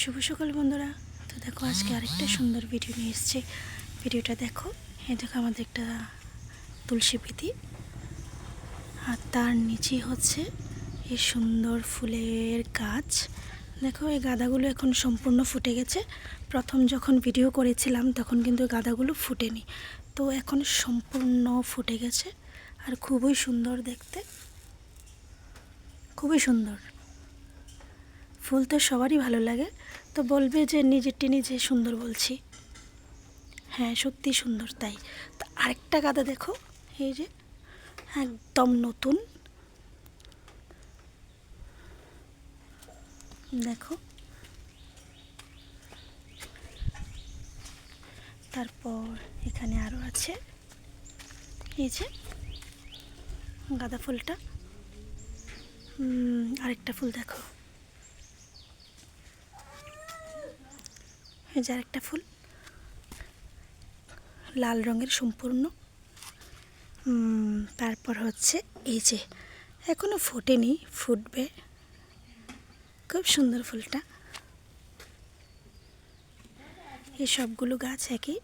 শুভ সকাল বন্ধুরা। তো দেখো, আজকে আরেকটা সুন্দর ভিডিও নিয়ে এসেছি। ভিডিওটা দেখো, এই দেখো আমাদের একটা তুলসী পিতি আর তার নিচেই হচ্ছে এই সুন্দর ফুলের গাছ। দেখো, এই গাঁদাগুলো এখন সম্পূর্ণ ফুটে গেছে। প্রথম যখন ভিডিও করেছিলাম, তখন কিন্তু গাঁদাগুলো ফুটেনি। তো এখন সম্পূর্ণ ফুটে গেছে, আর খুবই সুন্দর দেখতে। খুবই সুন্দর। ফুল তো সবারই ভালো লাগে। তো বলবে যে নিজেরটি নিজে সুন্দর বলছি। হ্যাঁ সত্যি সুন্দর তাই। তো আরেকটা গাদা দেখো, এই যে একদম নতুন। দেখো। তারপর এখানে আরও আছে। এই যে গাঁদা ফুলটা। আরেকটা ফুল দেখো। এই যে আরেকটা ফুল। লাল রঙের সম্পূর্ণ। তারপর হচ্ছে এই যে, এখনও ফোটেনি, ফুটবে। খুব সুন্দর ফুলটা। এই সবগুলো গাছ একই।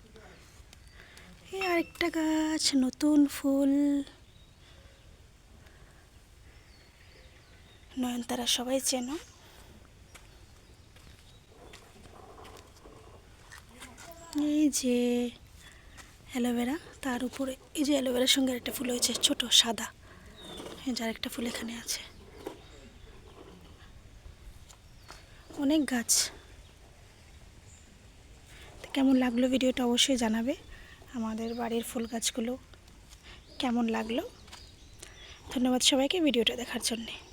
এই আরেকটা গাছ, নতুন ফুল। নয়নতারা সবাই চেনো। এই যে অ্যালোভেরা, তার উপরে এই যে অ্যালোভেরার সঙ্গে একটা ফুল হয়েছে, ছোট, সাদা। যার একটা ফুল এখানে আছে। অনেক গাছ। কেমন লাগল ভিডিওটা অবশ্যই জানাবে। আমাদের বাড়ির ফুল গাছগুলো কেমন লাগল? ধন্যবাদ সবাইকে ভিডিওটা দেখার জন্যে।